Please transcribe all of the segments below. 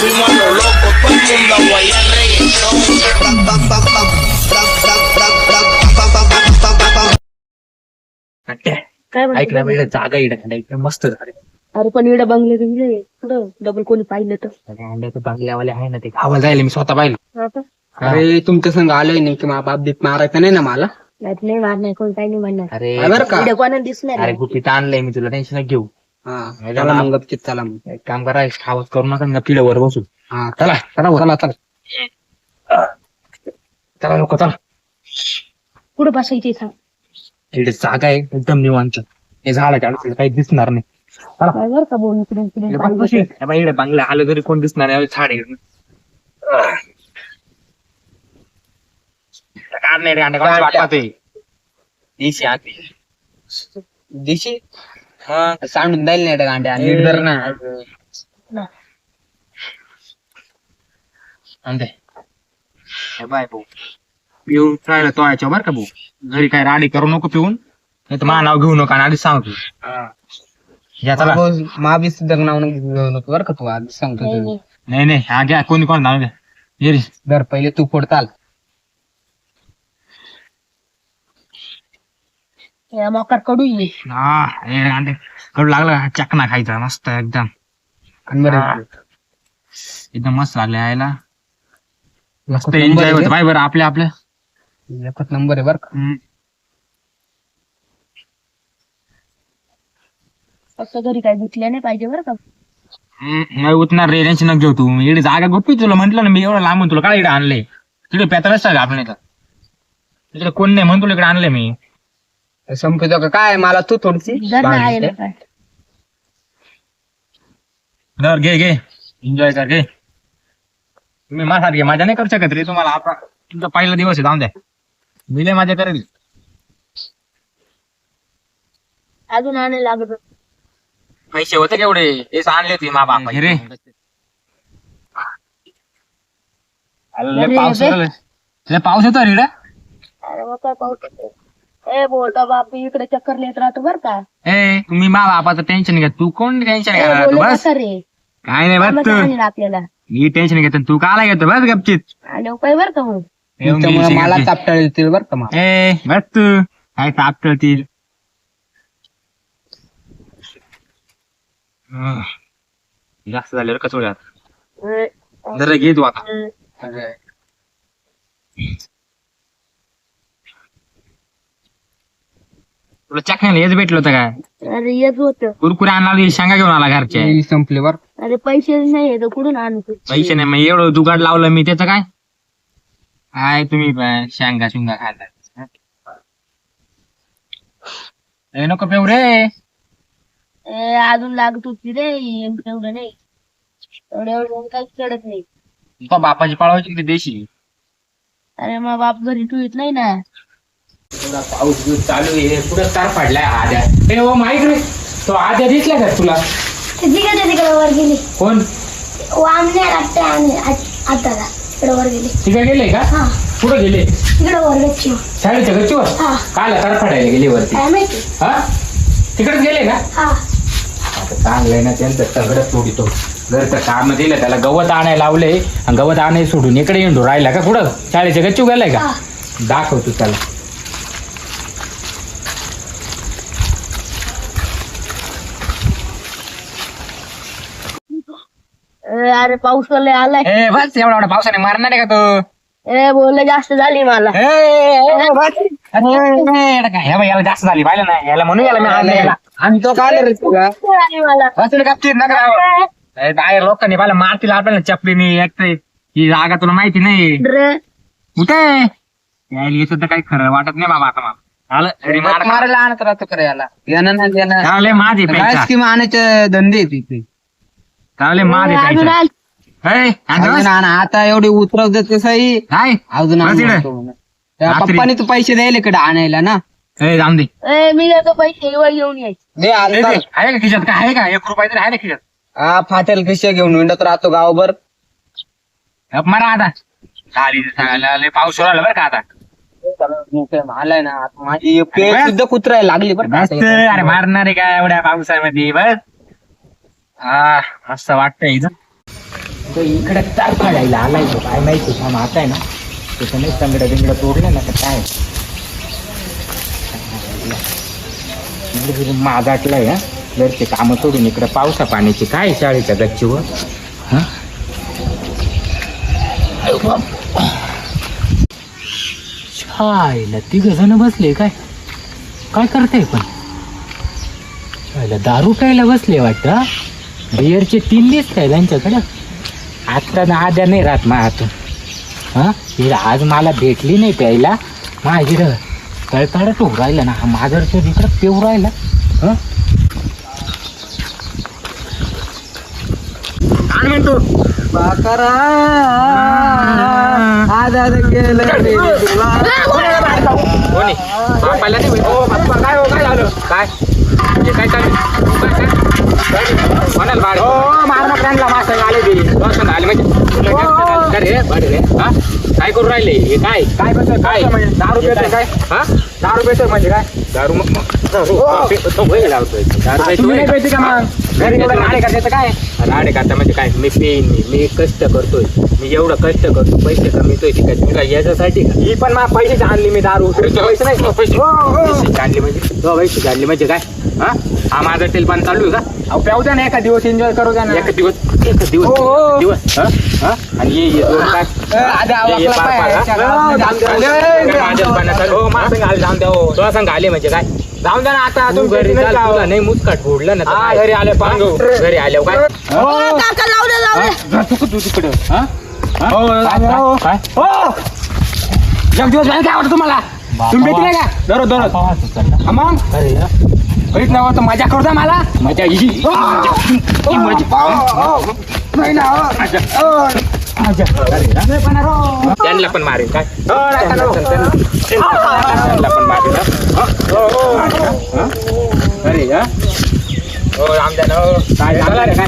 fuimos a lo loco, todo el mundo a guayar reggaetón. काय ऐक ना म्हणतो इकडे जागा इकडे इकडे मस्त झाले अरे पण इकडे बंगले बिंगले कुठं? डबल कोणी पाहिलं तर. अंड्याचं बांगल्यावाले आहे ना ते गावाला जायला मी स्वतः पाहिलं. आता अरे तुमच्या संग आलोय नाही की मा बाप बीप मारायचं नाही ना मला? नाही नाही मारणार कोणी काही नाही म्हणणार अरे बरं का? इकडे कोणाला दिसणार अरे. गुपित आणलंय मी तुला टेन्शन घेऊ. हा चला मग गपचित चला मग. एक काम करा खावत करू नका गप्पीड वर बसू. हा चला चला. चला चला चला. लोक चला. कुठं बसायचे इकडे जागा आहे एकदम निवांत. हे झाडाच्या अडचण काही दिसणार नाही. चला. काय बरं का बोल इकडे इकडे इकडे बघ कशी. हे बघ, इकडे बांगला आलं तरी कोण दिसणार नाही झाड आहे काढ नाही रे अंडे कोणाची वाट पाहतोय. देशी आती. दिशी? हा. सांडून जाईल नाही गांड्या नीट धर ना. हे बाय भाऊ. पिऊन राहिला तो याच्या बर का भाऊ? घरी काय राडी करू नको पिऊन. नाही तर मा नाव घेऊ नका आणि आधीच सांगतो. या चला. मा बी सुद्धा नाव घेऊ नको बरं का तू आज सांगतो नाही. नाही. नाही नाही हा घ्या कोणी कोण नाव घ्या ये रे. धर पहिले तू फोडताल मोकार कडू. हा हे अंडे कडू लागला का? चकना खायचा मस्त एकदम. हा. एकदम मस्त लागले यायला मस्त एन्जॉय होत. बाय बरं आपल्या आपल्या. एकच नंबर आहे बरं. फक्त घरी काय गुतल्या नाही पाहिजे बरं का? नाही उतणार रे टेन्शन नको घेऊ तू. इकडे जागा गोपी तुला म्हंटल ना मी एवढं लांबून तुला काय इकडे आणले. तिकडे आपण इथं? तिकडे कोण नाही म्हणून तुला इकडे आणले मी. संपतो का? काय मला तू थोडीशी? जर बाहेर नाही ते. आलं काय धर घे घे. एन्जॉय कर घे. तुम्ही माझ्यासारखे मजा नाही करू शकत रे. तुम्हाला आता तुमचा पहिला दिवस आहे जाऊन द्या. मी लय मजा करेल. अजून आणायला लागत पैसे होते केवढे तेच आणले होते मा बापा रे. अरे, लय पाऊस अरे, आला. लय पाऊस येतो रे इकडे. अरे मग काय पाहू ए बोलता बाप इकडे चक्कर येत राहतो बरं का. ए तुम्ही मा बापाचं टेन्शन घ्या तू कोण टेन्शन ए, घ्या बोलू बस. नका रे? काय नाही बस तू. आपल्याला. मी टेन्शन घेतो तू काला घेतो बस गपचित. आले काय बरं का मग? त्यामुळे मला चापटाळ येतील बरं का मला. ए बस तू. काय ताप जास्त झाले कसं होईल ए, जरा घे तू आता. अरे, तुला चकण्याला हेच भेटलं होतं काय अरे येत होत. कुरकुरे आणला शेंगा घेऊन आला घरचे. हे संपले बरं अरे पैसे नाही तर कुठून आणू पैसे? नाही मग एवढं जुगाड लावलं मी त्याचं काय? काय तुम्ही पण शेंगा शिंगा खायला ए नको पेऊ रे. ए, अजून लागत होती रे एवढं नाही. एवढं एवढं काहीच कळत नाही. बापाची पाळवायची किती देशी. अरे मग बाप घरी तू येत नाही ना. पाऊस बिऊस चालू आहे पुढे तार पडलाय आद्या. माईक रे तो आद्या दिसला का तुला? तिकडे तिकडे वर गेली? कोण? लागते आणि तिकडे वर गेली. तिकडे गेले का? हा. कुठे गेले? तिकडे वर गच्ची शाळेच्या गच्चीवर? हा. काल तार पडायला गेले वरती. काय माहिती? हा? तिकडेच गेले का? हा. आता चांगलंय ना त्यांचं सगळं सोडितो. घरचं काम दिलं त्याला गवत आणायला लावले. आणि गवत आणाय सोडून इकडे येऊन राहिला का कुठं? शाळेच्या गच्चू गेलाय का? हा. दाखवतो त्याला. अरे पाऊस लय आलाय. ए बस एवढा एवढा पावसाने मारणार आहे का तो? ए बोलले जास्त झाली मला. ए, ए, बस. अरे, ए, एवढं काय? हे बघ, याला जास्त झाली पाहिलं ना याला म्हणून याला मी आणलं याला. आणि तो काय रे तुला? झाली मला. राहू. ए, बाहेर लोकांनी पाहिलं मारतील आपल्याला चपलीने एक तर ही जागा तुला माहिती नाही. रे. कुठे? यायला सुद्धा काही खरं वाटत नाही बाबा आता मला. आलं मार. मारायला आणत राहतो खरं याला. यानं ना त्यानं माझे काय पैसा स्कीम आणायचे धंदे इथे. त्याला लय माझे अजून पैसा आल ए, आणि अजून बस. आण आता एवढी उतरव सही काय? अजून आण. त्या रात्री. पप्पानी तू पैसे द्यायला इकडे आणायला ना. ए जाऊन दे. ए मी देतो पैसे वर घेऊन यायचे दे ए, आता दे. आहे का खिशात? काय आहे का? एक रुपये तरी आहे ना खिशात? हा फाटेल खिशे घेऊन विंडत राहतो गावभर. गप मारा आता. सांगायला लय पाऊस आला बरं का आता? आलाय ना आता माझी पेट बस. सुद्धा कुत्रायला लागली बरं का मस्त आता. अरे मारणार आहे का एवढ्या पावसामध्ये? बस. हा असं वाटतंय इथं. तो इकडे तार काढायला आलाय तो काय माहिती थांब आता आहे ना. त्याचं नाही तंगडं बिंगडं तोडलं ना तर काय? मागाटलंय हा. घरचे कामं सोडून इकडे पावसा पाण्याची काय शाळेच्या गच्चीवर? हा? शाळेला तिघ जण बसले काय? काय करताय पण? शाळेला दारू प्यायला बसले वाटतं हा? बिअरचे तीन दिसत आहे त्यांच्याकडं? आत्ता ना आद्या नाही राहत मा हातून हा? ही आज मला भेटली नाही प्यायला. माझी तळतळत होऊ राहिला ना. हा माझरचं इकडं पेऊ राहिला. हा? म्हणतो बाकारा. बाप्पा काय हो काय झालं? काय? हे काय म्हणाल बाळ हो मारणा प्राणला मासा आले ते दोन आले म्हणजे. बरे रे? हा? काय करू राहिले? हे काय? काय बद्दल काय दारू पेतोय काय? हा? दारू पेतोय म्हणजे काय? दारू मग मग दारू दारू का मग? घरी राडे करते काय? राडे करता म्हणजे काय? मी पेन मी मी कष्ट करतोय. मी एवढं कष्ट करतो पैसे कमीतोय ती काय काय याच्यासाठी का? ही पण मला पैसे आणली मी दारू. पैसे नाही पैसे. आणली म्हणजे? तो पैसे आणली म्हणजे काय? हा? हा माझा तेल पण चालू आहे का? अहो प्याऊ द्या ना एका दिवस एन्जॉय करू द्या ना. एक दिवस एक दिवस. दिवस हा? हा? आणि ये ये दोन काय? आधी ये- ये आवाकला पार- पार, हा? पाय. हो, जाऊन द्या. अरे, माझ्याच पाण्यात आलं. हो, मला सांग आले, जाऊन द्या हो. तुला सांग आले म्हणजे काय? जाऊन द्या ना आता तू घरी चाल, तुला नाही मुसकाट फोडलं ना तर? घरी आले पांगू घरी आल्यावर काय? काका हा, हा? हा? काय? दिवस बाहेर काय आवडतं तुम्हाला? तुम्ही भेटले का? दररोज दररोज. हा मग? अरे हा. करीत नाही आवडतं मजा करता मला मजा ही. ही. मजा. नाही ना हो. हा. त्यांना पण मारेल काय? त्यांना पण मारेल हा? हा? अरे हा हो रामद्या हो. काय झालं रे काय?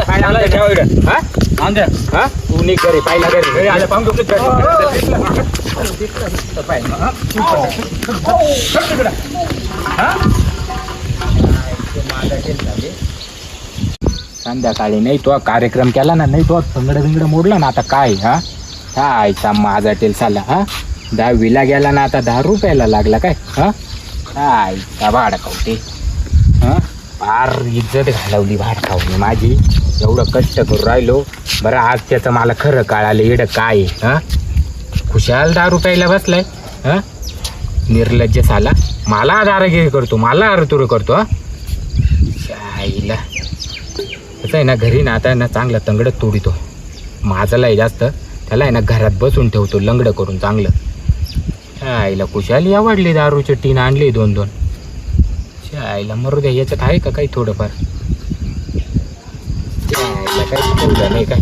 काय झालं ठेवा इकडं. हा? द्या हा? तू निघ घरी पाहिला घरी. घरी आलं पाहून घरी दिसलं. दिसलं पाहिलं. हा? संध्याकाळी नाही तो कार्यक्रम केला ना नाही तो तंगड बिंगड मोडला ना आता काय हा? हा आयचा माझा टेल हा? दहावीला गेला ना आता दहा रुपयाला लागला काय हा? आयचा भाडकावते हा? फार इज्जत घालवली भाडकावली माझी. एवढं कष्ट करून राहिलो. बरं आज त्याचं मला खरं कळालं एवढं काय आहे, हा? खुशाल दहा रुपयाला बसलाय हा? निर्लज्ज साला मला दारागिरी करतो मला अरतुर करतो हा? आईला. कसं आहे ना घरी ना आता ना चांगलं तंगडं तोडितो. माझाला आहे जास्त त्याला आहे ना घरात बसून ठेवतो लंगडं करून चांगलं. आईला कुशाली आवडली दारूची टीन आणली दोन दोन. आईला मरू द्या याच्यात आहे का काही थोडंफार? आईला काही ठेवलं नाही काय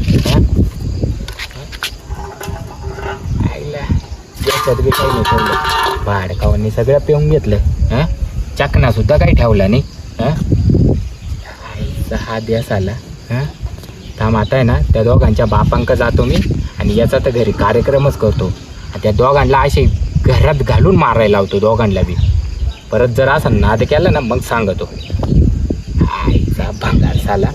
आईला याच्यात बी काही नाही ठेवलं. भाडकावांनी सगळं पिऊन घेतलं. हां? चकना सुद्धा काही ठेवला नाही. तर हा द्यास आला. हां? थांब आता आहे ना त्या दोघांच्या बापांक जातो मी आणि याचा तर घरी कार्यक्रमच करतो. त्या दोघांना असे घरात घालून मारायला लावतो दोघांना बी. परत जर असं नाद केला ना मग सांगतो. आईचा भंगार झाला.